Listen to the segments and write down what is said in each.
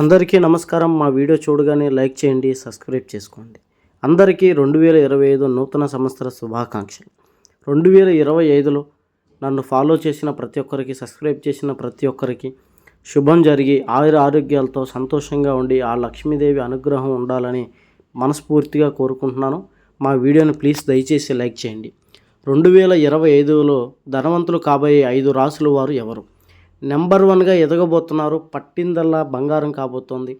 అందరికీ నమస్కారం. మా వీడియో చూడగానే లైక్ చేయండి సబ్స్క్రైబ్ చేసుకోండి. అందరికీ రెండు వేల ఇరవై ఐదు నూతన సంవత్సర శుభాకాంక్షలు. రెండు వేల ఇరవై ఐదులో నన్ను ఫాలో చేసిన ప్రతి ఒక్కరికి సబ్స్క్రైబ్ చేసిన ప్రతి ఒక్కరికి శుభం జరిగి ఆయుర ఆరోగ్యాలతో సంతోషంగా ఉండి ఆ లక్ష్మీదేవి అనుగ్రహం ఉండాలని మనస్ఫూర్తిగా కోరుకుంటున్నాను. మా వీడియోని ప్లీజ్ దయచేసి లైక్ చేయండి. రెండు వేల ఇరవై ఐదులో ధనవంతులు కాబోయే ఐదు రాసుల వారు ఎవరు? నెంబర్ వన్గా ఎదగబోతున్నారు పట్టిందల్లా బంగారం కాబోతోంది.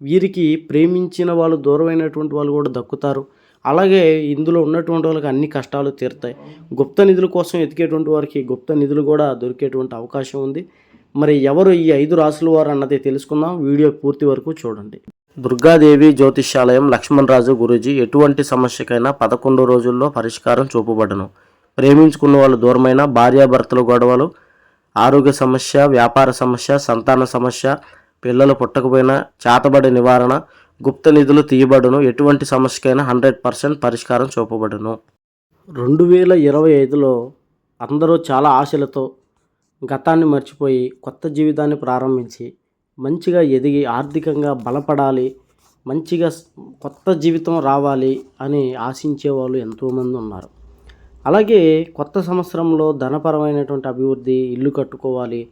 వీరికి ప్రేమించిన వాళ్ళు దూరమైనటువంటి వాళ్ళు కూడా దక్కుతారు. అలాగే ఇందులో ఉన్నటువంటి వాళ్ళకి అన్ని కష్టాలు తీరుతాయి. గుప్త నిధుల కోసం ఎతికేటువంటి వారికి గుప్త నిధులు కూడా దొరికేటువంటి అవకాశం ఉంది. మరి ఎవరు ఈ ఐదు రాసుల వారు అన్నది తెలుసుకుందాం. వీడియో పూర్తి వరకు చూడండి. దుర్గాదేవి జ్యోతిష్యాలయం లక్ష్మణరాజు గురూజీ ఎటువంటి సమస్యకైనా పదకొండు రోజుల్లో పరిష్కారం చూపబడను. ప్రేమించుకున్న వాళ్ళు దూరమైన భార్యాభర్తల గొడవలు ఆరోగ్య సమస్య వ్యాపార సమస్య సంతాన సమస్య పిల్లలు పుట్టకపోయినా చేతబడి నివారణ గుప్త నిధులు తీయబడును ఎటువంటి సమస్యకైనా హండ్రెడ్ పర్సెంట్ పరిష్కారం చూపబడును. రెండు వేల ఇరవై ఐదులో అందరూ చాలా ఆశలతో గతాన్ని మర్చిపోయి కొత్త జీవితాన్ని ప్రారంభించి మంచిగా ఎదిగి ఆర్థికంగా బలపడాలి మంచిగా కొత్త జీవితం రావాలి అని ఆశించే వాళ్ళు ఎంతోమంది ఉన్నారు. అలాగే కొత్త సంవత్సరంలో ధనపరమైనటువంటి అభివృద్ధి ఇల్లు కట్టుకోవాలి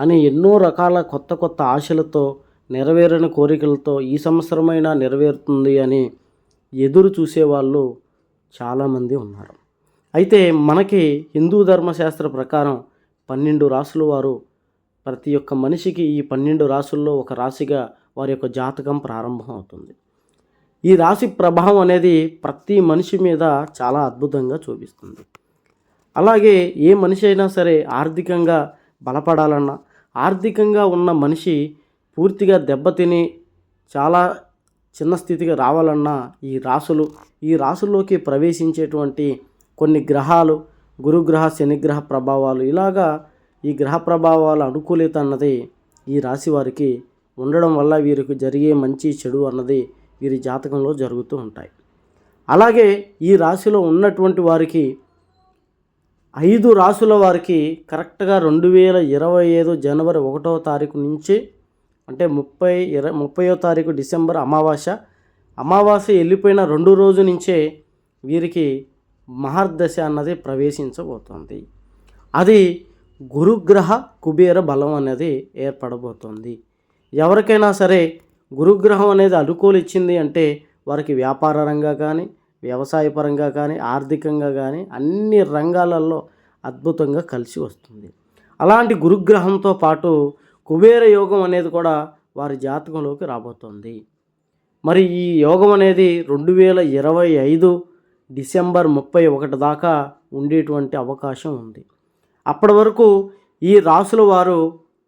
అని ఎన్నో రకాల కొత్త కొత్త ఆశలతో నెరవేరని కోరికలతో ఈ సంవత్సరమైనా నెరవేరుతుంది అని ఎదురు చూసేవాళ్ళు చాలామంది ఉన్నారు. అయితే మనకి హిందూ ధర్మశాస్త్ర ప్రకారం పన్నెండు రాసుల వారు ప్రతి ఒక్క మనిషికి ఈ పన్నెండు రాసుల్లో ఒక రాశిగా వారి యొక్క జాతకం ప్రారంభం అవుతుంది ఈ రాశి ప్రభావం అనేది ప్రతి మనిషి మీద చాలా అద్భుతంగా చూపిస్తుంది. అలాగే ఏ మనిషి అయినా సరే ఆర్థికంగా బలపడాలన్నా ఆర్థికంగా ఉన్న మనిషి పూర్తిగా దెబ్బతిని చాలా చిన్న స్థితికి రావాలన్నా ఈ రాసులు ఈ రాసుల్లోకి ప్రవేశించేటువంటి కొన్ని గ్రహాలు గురుగ్రహ శనిగ్రహ ప్రభావాలు ఇలాగా ఈ గ్రహ ప్రభావాల అనుకూలిత అన్నది ఈ రాశి వారికి ఉండడం వల్ల వీరికి జరిగే మంచి చెడు అన్నది వీరి జాతకంలో జరుగుతూ ఉంటాయి. అలాగే ఈ రాశిలో ఉన్నటువంటి వారికి ఐదు రాసుల వారికి కరెక్ట్గా రెండు వేల ఇరవై ఐదు జనవరి ఒకటవ తారీఖు నుంచి అంటే ముప్పై ఇర ముప్పయో తారీఖు డిసెంబర్ అమావాస్య అమావాస్య వెళ్ళిపోయిన రెండు రోజు నుంచే వీరికి మహర్దశ అన్నది ప్రవేశించబోతోంది. అది గురుగ్రహ కుబేర బలం అనేది ఏర్పడబోతోంది. ఎవరికైనా సరే గురుగ్రహం అనేది అనుకూలిచ్చింది అంటే వారికి వ్యాపార రంగా కానీ వ్యవసాయ పరంగా కానీ ఆర్థికంగా కానీ అన్ని రంగాలలో అద్భుతంగా కలిసి వస్తుంది. అలాంటి గురుగ్రహంతో పాటు కుబేర యోగం అనేది కూడా వారి జాతకంలోకి రాబోతోంది. మరి ఈ యోగం అనేది రెండు వేల ఇరవై ఐదు డిసెంబర్ ముప్పై ఒకటి దాకా ఉండేటువంటి అవకాశం ఉంది. అప్పటి వరకు ఈ రాసుల వారు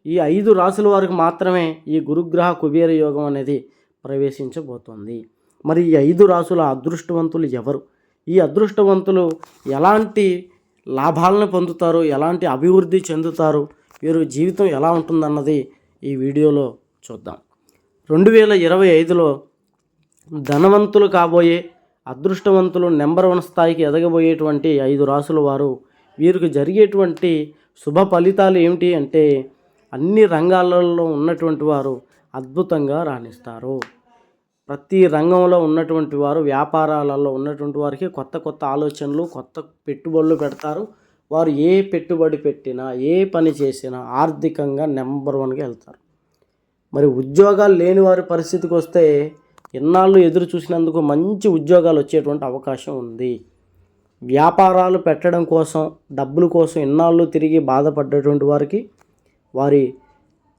ఈ ఐదు రాసుల వారికి మాత్రమే ఈ గురుగ్రహ కుబేర యోగం అనేది ప్రవేశించబోతోంది. మరి ఈ ఐదు రాసుల అదృష్టవంతులు ఎవరు? ఈ అదృష్టవంతులు ఎలాంటి లాభాలను పొందుతారు? ఎలాంటి అభివృద్ధి చెందుతారు? వీరు జీవితం ఎలా ఉంటుందన్నది ఈ వీడియోలో చూద్దాం. రెండు వేల ఇరవై ఐదులో ధనవంతులు కాబోయే అదృష్టవంతులు నెంబర్ వన్ స్థాయికి ఎదగబోయేటువంటి ఐదు రాసుల వారు వీరికి జరిగేటువంటి శుభ ఫలితాలు ఏమిటి అంటే అన్ని రంగాలలో ఉన్నటువంటి వారు అద్భుతంగా రాణిస్తారు. ప్రతి రంగంలో ఉన్నటువంటి వారు వ్యాపారాలలో ఉన్నటువంటి వారికి కొత్త కొత్త ఆలోచనలు కొత్త పెట్టుబడులు పెడతారు. వారు ఏ పెట్టుబడి పెట్టినా ఏ పని చేసినా ఆర్థికంగా నెంబర్ వన్గా వెళ్తారు. మరి ఉద్యోగాలు లేని వారి పరిస్థితికి వస్తే ఎన్నాళ్ళు ఎదురు చూసినందుకు మంచి ఉద్యోగాలు వచ్చేటువంటి అవకాశం ఉంది. వ్యాపారాలు పెట్టడం కోసం డబ్బుల కోసం ఎన్నాళ్ళు తిరిగి బాధపడ్డటువంటి వారికి వారి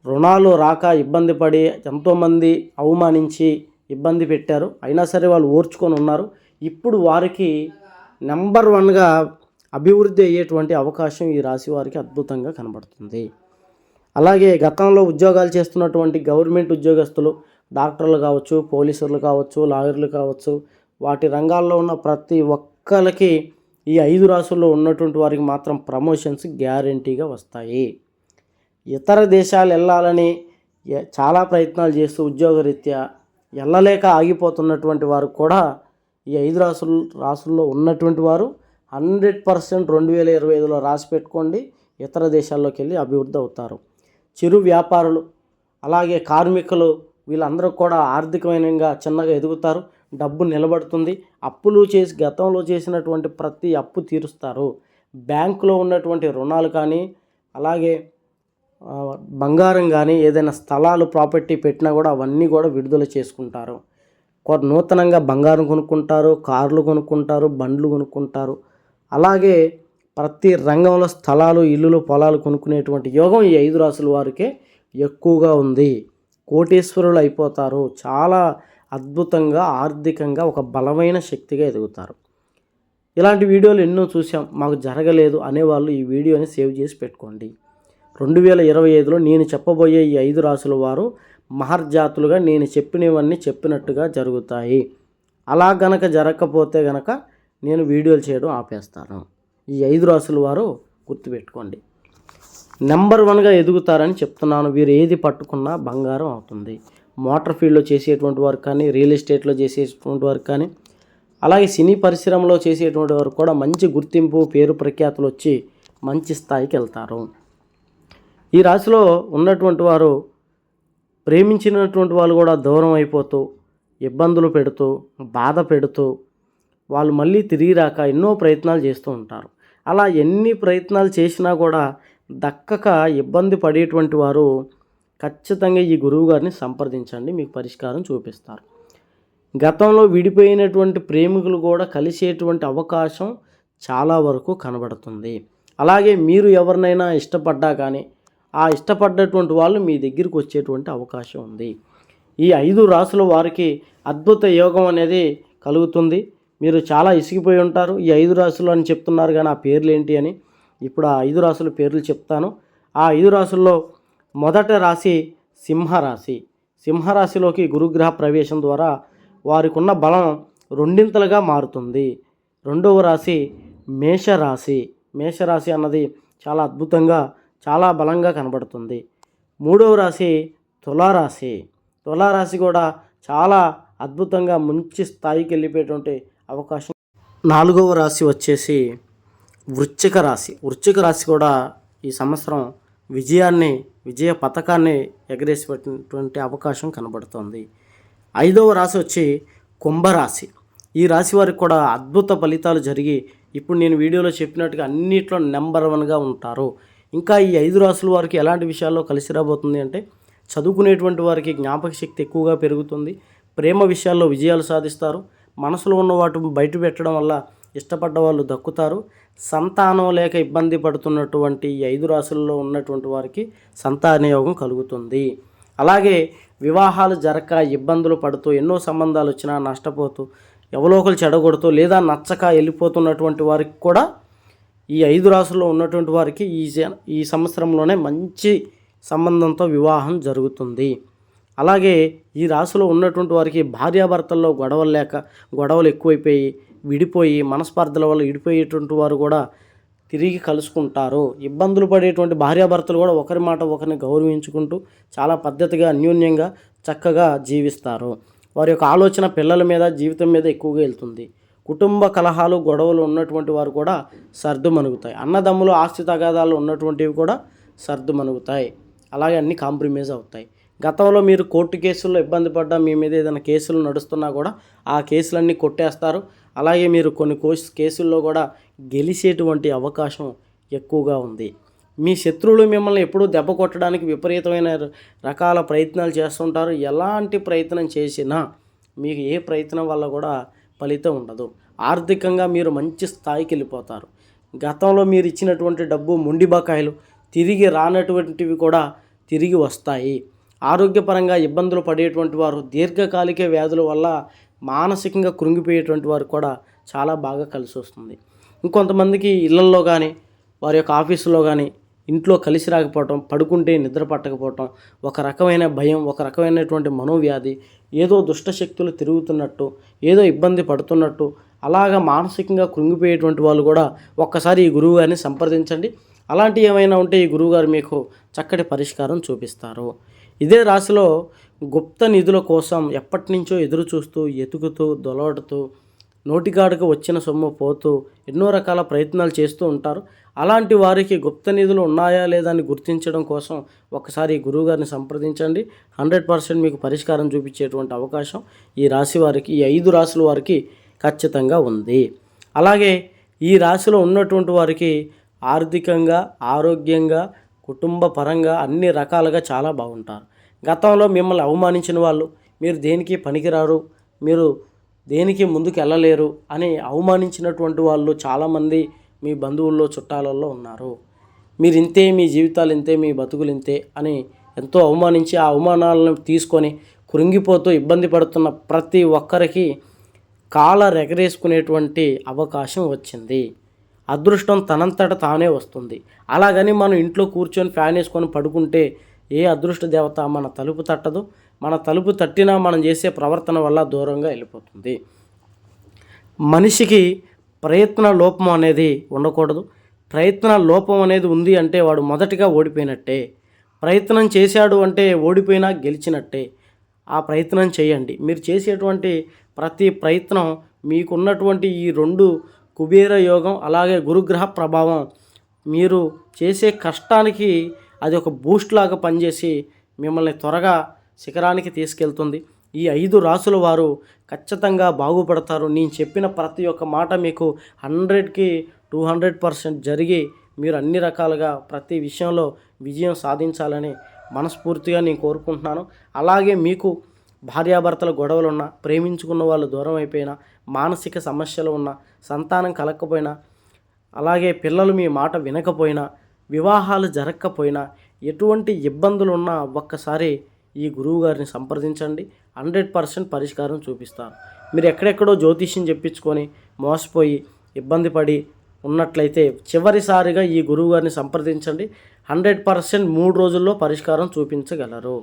రుణాలు రాక ఇబ్బంది పడి ఎంతోమంది అవమానించి ఇబ్బంది పెట్టారు. అయినా సరే వాళ్ళు ఓర్చుకొని ఉన్నారు. ఇప్పుడు వారికి నెంబర్ వన్గా అభివృద్ధి అయ్యేటువంటి అవకాశం ఈ రాశి వారికి అద్భుతంగా కనబడుతుంది. అలాగే గతంలో ఉద్యోగాలు చేస్తున్నటువంటి గవర్నమెంట్ ఉద్యోగస్తులు డాక్టర్లు కావచ్చు పోలీసులు కావచ్చు లాయర్లు కావచ్చు వాటి రంగాల్లో ఉన్న ప్రతి ఒక్కరికి ఈ ఐదు రాసుల్లో ఉన్నటువంటి వారికి మాత్రం ప్రమోషన్స్ గ్యారంటీగా వస్తాయి. ఇతర దేశాలు వెళ్ళాలని చాలా ప్రయత్నాలు చేస్తూ ఉద్యోగరీత్యా వెళ్ళలేక ఆగిపోతున్నటువంటి వారు కూడా ఈ ఐదు రాసులు రాసుల్లో ఉన్నటువంటి వారు హండ్రెడ్ పర్సెంట్ రెండు వేల ఇరవై ఐదులో రాసి పెట్టుకోండి ఇతర దేశాల్లోకి వెళ్ళి అభివృద్ధి అవుతారు. చిరు వ్యాపారులు అలాగే కార్మికులు వీళ్ళందరూ కూడా ఆర్థికమైనగా చిన్నగా ఎదుగుతారు డబ్బు నిలబడుతుంది అప్పులు చేసి గతంలో చేసినటువంటి ప్రతి అప్పు తీరుస్తారు. బ్యాంకులో ఉన్నటువంటి రుణాలు కానీ అలాగే బంగారం కానీ ఏదైనా స్థలాలు ప్రాపర్టీ పెట్టినా కూడా అవన్నీ కూడా విడుదల చేసుకుంటారు. నూతనంగా బంగారం కొనుక్కుంటారు కార్లు కొనుక్కుంటారు బండ్లు కొనుక్కుంటారు. అలాగే ప్రతి రంగంలో స్థలాలు ఇల్లులు పొలాలు కొనుక్కునేటువంటి యోగం ఈ ఐదు రాసుల వారికే ఎక్కువగా ఉంది. కోటేశ్వరులు అయిపోతారు. చాలా అద్భుతంగా ఆర్థికంగా ఒక బలమైన శక్తిగా ఎదుగుతారు. ఇలాంటి వీడియోలు ఎన్నో చూసాం మాకు జరగలేదు అనేవాళ్ళు ఈ వీడియోని సేవ్ చేసి పెట్టుకోండి. రెండు వేల ఇరవై ఐదులో నేను చెప్పబోయే ఈ ఐదు రాసుల వారు మహర్జాతులుగా నేను చెప్పినవన్నీ చెప్పినట్టుగా జరుగుతాయి. అలా గనక జరగకపోతే గనక నేను వీడియోలు చేయడం ఆపేస్తాను. ఈ ఐదు రాసుల వారు గుర్తుపెట్టుకోండి. నెంబర్ వన్గా ఎదుగుతారని చెప్తున్నాను. వీరు ఏది పట్టుకున్నా బంగారం అవుతుంది. మోటార్ ఫీల్డ్లో చేసేటువంటి వారు కానీ రియల్ ఎస్టేట్లో చేసేటువంటి వారు కానీ అలాగే సినీ పరిశ్రమలో చేసేటువంటి వారు కూడా మంచి గుర్తింపు పేరు ప్రఖ్యాతులు వచ్చి మంచి స్థాయికి వెళ్తారు. ఈ రాశిలో ఉన్నటువంటి వారు ప్రేమించినటువంటి వాళ్ళు కూడా దూరం అయిపోతూ ఇబ్బందులు పెడుతూ బాధ పెడుతూ వాళ్ళు మళ్ళీ తిరిగి రాక ఎన్నో ప్రయత్నాలు చేస్తూ ఉంటారు. అలా ఎన్ని ప్రయత్నాలు చేసినా కూడా దక్కక ఇబ్బంది పడేటువంటి వారు ఖచ్చితంగా ఈ గురువు గారిని సంప్రదించండి. మీకు పరిష్కారం చూపిస్తారు. గతంలో విడిపోయినటువంటి ప్రేమికులు కూడా కలిసేటువంటి అవకాశం చాలా వరకు కనబడుతుంది. అలాగే మీరు ఎవరినైనా ఇష్టపడ్డా కానీ ఆ ఇష్టపడ్డటువంటి వాళ్ళు మీ దగ్గరికి వచ్చేటువంటి అవకాశం ఉంది. ఈ ఐదు రాసుల వారికి అద్భుత యోగం అనేది కలుగుతుంది. మీరు చాలా ఇసిగిపోయి ఉంటారు. ఈ ఐదు రాసులు అని చెప్తున్నారు కానీ ఆ పేర్లు ఏంటి అని ఇప్పుడు ఆ ఐదు రాసుల పేర్లు చెప్తాను. ఆ ఐదు రాసుల్లో మొదట రాశి సింహరాశి. సింహరాశిలోకి గురుగ్రహ ప్రవేశం ద్వారా వారికి ఉన్న బలం రెండింతలుగా మారుతుంది. రెండవ రాశి మేషరాశి. మేషరాశి అన్నది చాలా అద్భుతంగా చాలా బలంగా కనబడుతుంది. మూడవ రాశి తులారాశి. తులారాశి కూడా చాలా అద్భుతంగా మంచి స్థాయికి వెళ్ళిపోయేటువంటి అవకాశం. నాలుగవ రాశి వచ్చేసి వృశ్చిక రాశి. వృశ్చిక రాశి కూడా ఈ సంవత్సరం విజయాన్ని విజయ పథకాన్ని ఎగరేసిపెట్టినటువంటి అవకాశం కనబడుతోంది. ఐదవ రాశి వచ్చి కుంభరాశి. ఈ రాశి వారికి కూడా అద్భుత ఫలితాలు జరిగి ఇప్పుడు నేను వీడియోలో చెప్పినట్టుగా అన్నిట్లో నెంబర్ వన్గా ఉంటారు. ఇంకా ఈ ఐదు రాసుల వారికి ఎలాంటి విషయాల్లో కలిసి రాబోతుంది అంటే చదువుకునేటువంటి వారికి జ్ఞాపక శక్తి ఎక్కువగా పెరుగుతుంది. ప్రేమ విషయాల్లో విజయాలు సాధిస్తారు. మనసులో ఉన్న వాటిని బయట పెట్టడం వల్ల ఇష్టపడ్డ వాళ్ళు దక్కుతారు. సంతానం లేక ఇబ్బంది పడుతున్నటువంటి ఈ ఐదు రాసుల్లో ఉన్నటువంటి వారికి సంతాన యోగం కలుగుతుంది. అలాగే వివాహాలు జరక ఇబ్బందులు పడుతూ ఎన్నో సంబంధాలు వచ్చినా నష్టపోతూ ఎవరో ఒకరు చెడగొడుతూ లేదా నచ్చక వెళ్ళిపోతున్నటువంటి వారికి కూడా ఈ ఐదు రాసుల్లో ఉన్నటువంటి వారికి ఈ ఈ సంవత్సరంలోనే మంచి సంబంధంతో వివాహం జరుగుతుంది. అలాగే ఈ రాశిలో ఉన్నటువంటి వారికి భార్యాభర్తల్లో గొడవలు లేక గొడవలు ఎక్కువైపోయి విడిపోయి మనస్పర్ధల వల్ల విడిపోయేటువంటి వారు కూడా తిరిగి కలుసుకుంటారు. ఇబ్బందులు పడేటువంటి భార్యాభర్తలు కూడా ఒకరి మాట ఒకరిని గౌరవించుకుంటూ చాలా పద్ధతిగా అన్యోన్యంగా చక్కగా జీవిస్తారు. వారి యొక్క ఆలోచన పిల్లల మీద జీవితం మీద ఎక్కువగా వెళ్తుంది. కుటుంబ కలహాలు గొడవలు ఉన్నటువంటి వారు కూడా సర్దు మనుగుతాయి. అన్నదమ్ములు ఆస్తి తగాదాలు ఉన్నటువంటివి కూడా సర్దు మనుగుతాయి. అలాగే అన్ని కాంప్రమైజ్ అవుతాయి. గతంలో మీరు కోర్టు కేసుల్లో ఇబ్బంది పడ్డా మీ మీద ఏదైనా కేసులు నడుస్తున్నా కూడా ఆ కేసులన్నీ కొట్టేస్తారు. అలాగే మీరు కొన్ని కోస్ కేసుల్లో కూడా గెలిచేటువంటి అవకాశం ఎక్కువగా ఉంది. మీ శత్రువులు మిమ్మల్ని ఎప్పుడూ దెబ్బ కొట్టడానికి విపరీతమైన రకాల ప్రయత్నాలు చేస్తుంటారు. ఎలాంటి ప్రయత్నం చేసినా మీకు ఏ ప్రయత్నం వల్ల కూడా ఫలితం ఉండదు. ఆర్థికంగా మీరు మంచి స్థాయికి వెళ్ళిపోతారు. గతంలో మీరు ఇచ్చినటువంటి డబ్బు మొండి బకాయిలు తిరిగి రానటువంటివి కూడా తిరిగి వస్తాయి. ఆరోగ్యపరంగా ఇబ్బందులు పడేటువంటి వారు దీర్ఘకాలిక వ్యాధుల వల్ల మానసికంగా కృంగిపోయేటువంటి వారు కూడా చాలా బాగా కలిసి వస్తుంది ఇంకొంతమందికి ఇళ్ళల్లో కానీ వారి యొక్క ఆఫీసులో కానీ ఇంట్లో కలిసి రాకపోవటం పడుకుంటే నిద్ర పట్టకపోవటం ఒక రకమైన భయం ఒక రకమైనటువంటి మనోవ్యాధి ఏదో దుష్టశక్తులు తిరుగుతున్నట్టు ఏదో ఇబ్బంది పడుతున్నట్టు అలాగా మానసికంగా కృంగిపోయేటువంటి వాళ్ళు కూడా ఒక్కసారి ఈ గురువు గారిని సంప్రదించండి. అలాంటి ఏమైనా ఉంటే ఈ గురువుగారు మీకు చక్కటి పరిష్కారం చూపిస్తారు. ఇదే రాశిలో గుప్త నిధుల కోసం ఎప్పటి నుంచో ఎదురు చూస్తూ ఎతుకుతూ దొలవడుతూ నోటికాడకు వచ్చిన సొమ్ము పోతూ ఎన్నో రకాల ప్రయత్నాలు చేస్తూ ఉంటారు. అలాంటి వారికి గుప్త నిధులు ఉన్నాయా లేదా అని గుర్తించడం కోసం ఒకసారి గురువు గురువుగారిని సంప్రదించండి. హండ్రెడ్ పర్సెంట్ మీకు పరిష్కారం చూపించేటువంటి అవకాశం ఈ రాశి వారికి ఈ ఐదు రాశుల వారికి ఖచ్చితంగా ఉంది. అలాగే ఈ రాశిలో ఉన్నటువంటి వారికి ఆర్థికంగా ఆరోగ్యంగా కుటుంబ పరంగా అన్ని రకాలుగా చాలా బాగుంటారు. గతంలో మిమ్మల్ని అవమానించిన వాళ్ళు మీరు దేనికి పనికిరారు? మీరు దేనికి ముందుకు వెళ్ళలేరు అని అవమానించినటువంటి వాళ్ళు చాలామంది మీ బంధువుల్లో చుట్టాలలో ఉన్నారు. మీరు ఇంతే మీ జీవితాలు ఇంతే మీ బతుకులు ఇంతే అని ఎంతో అవమానించి ఆ అవమానాలను తీసుకొని కృంగిపోతూ ఇబ్బంది పడుతున్న ప్రతి ఒక్కరికి కాల రెగరేసుకునేటువంటి అవకాశం వచ్చింది. అదృష్టం తనంతట తానే వస్తుంది. అలాగని మనం ఇంట్లో కూర్చొని ఫ్యాన్ వేసుకొని పడుకుంటే ఏ అదృష్ట దేవత మన తలుపు తట్టదు? మన తలుపు తట్టినా మనం చేసే ప్రవర్తన వల్ల దూరంగా వెళ్ళిపోతుంది. మనిషికి ప్రయత్న లోపం అనేది ఉండకూడదు. ప్రయత్న లోపం అనేది ఉంది అంటే వాడు మొదటిగా ఓడిపోయినట్టే. ప్రయత్నం చేశాడు అంటే ఓడిపోయినా గెలిచినట్టే. ఆ ప్రయత్నం చేయండి. మీరు చేసేటువంటి ప్రతి ప్రయత్నం మీకున్నటువంటి ఈ రెండు కుబేర యోగం అలాగే గురుగ్రహ ప్రభావం మీరు చేసే కష్టానికి అది ఒక బూస్ట్ లాగా పనిచేసి మిమ్మల్ని త్వరగా శిఖరానికి తీసుకెళ్తుంది. ఈ ఐదు రాసుల వారు ఖచ్చితంగా బాగుపడతారు. నేను చెప్పిన ప్రతి ఒక్క మాట మీకు హండ్రెడ్కి టూ హండ్రెడ్ పర్సెంట్ జరిగి మీరు అన్ని రకాలుగా ప్రతి విషయంలో విజయం సాధించాలని మనస్ఫూర్తిగా నేను కోరుకుంటున్నాను. అలాగే మీకు భార్యాభర్తల గొడవలు ఉన్నా ప్రేమించుకున్న వాళ్ళు దూరం అయిపోయినా మానసిక సమస్యలు ఉన్నా సంతానం కలగకపోయినా అలాగే పిల్లలు మీ మాట వినకపోయినా వివాహాలు జరగకపోయినా ఎటువంటి ఇబ్బందులు ఉన్నా ఒక్కసారి ఈ గురువు గారిని సంప్రదించండి. హండ్రెడ్ పర్సెంట్ పరిష్కారం చూపిస్తారు మీరు ఎక్కడెక్కడో జ్యోతిష్యం చెప్పించుకొని మోసపోయి ఇబ్బంది పడి ఉన్నట్లయితే చివరిసారిగా ఈ గురువు గారిని సంప్రదించండి. హండ్రెడ్ పర్సెంట్ మూడు రోజుల్లో పరిష్కారం చూపించగలరు.